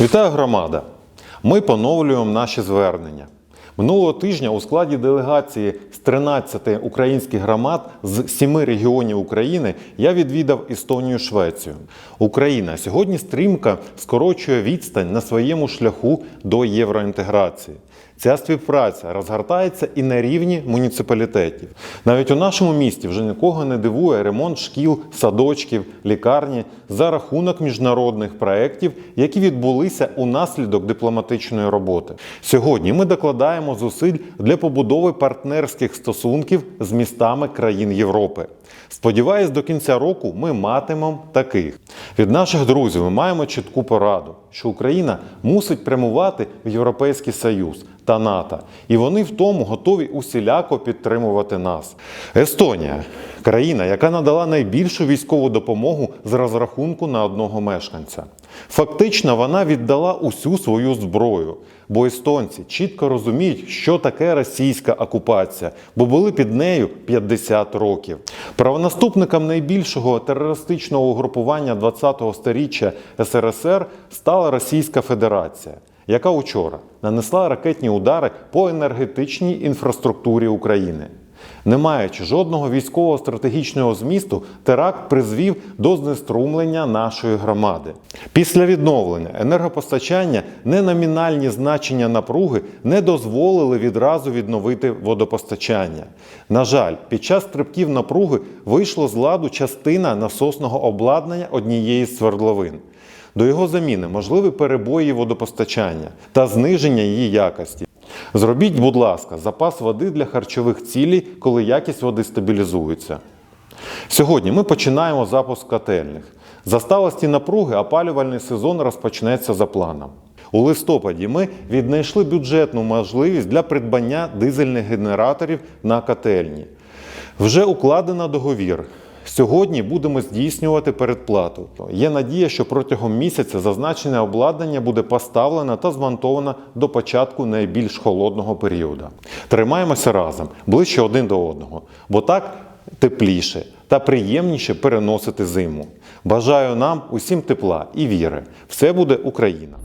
Вітаю громада! Ми поновлюємо наші звернення. Минулого тижня у складі делегації з 13 українських громад з 7 регіонів України я відвідав Естонію Швецію. Україна сьогодні стрімко скорочує відстань на своєму шляху до євроінтеграції. Ця співпраця розгортається і на рівні муніципалітетів. Навіть у нашому місті вже нікого не дивує ремонт шкіл, садочків, лікарні за рахунок міжнародних проєктів, які відбулися унаслідок дипломатичної роботи. Сьогодні ми докладаємо зусиль для побудови партнерських стосунків з містами країн Європи. Сподіваюсь, до кінця року ми матимемо таких. Від наших друзів ми маємо чітку пораду, що Україна мусить прямувати в Європейський Союз та НАТО, і вони в тому готові усіляко підтримувати нас. Естонія країна, яка надала найбільшу військову допомогу з розрахунку на одного мешканця. Фактично, вона віддала усю свою зброю, бо естонці чітко розуміють, що таке російська окупація, бо були під нею 50 років. Правонаступником найбільшого терористичного угрупування 20-го сторіччя СРСР стала Російська Федерація, яка учора нанесла ракетні удари по енергетичній інфраструктурі України. Не маючи жодного військового стратегічного змісту, теракт призвів до знеструмлення нашої громади. Після відновлення енергопостачання неномінальні значення напруги не дозволили відразу відновити водопостачання. На жаль, під час стрибків напруги вийшло з ладу частина насосного обладнання однієї з свердловин. До його заміни можливі перебої водопостачання та зниження її якості. Зробіть, будь ласка, запас води для харчових цілей, коли якість води стабілізується. Сьогодні ми починаємо запуск котельних. За сталості напруги опалювальний сезон розпочнеться за планом. У листопаді ми віднайшли бюджетну можливість для придбання дизельних генераторів на котельні. Вже укладено договір. Сьогодні будемо здійснювати передплату. Є надія, що протягом місяця зазначене обладнання буде поставлено та змонтовано до початку найбільш холодного періоду. Тримаємося разом, ближче один до одного, бо так тепліше та приємніше переносити зиму. Бажаю нам усім тепла і віри. Все буде Україна!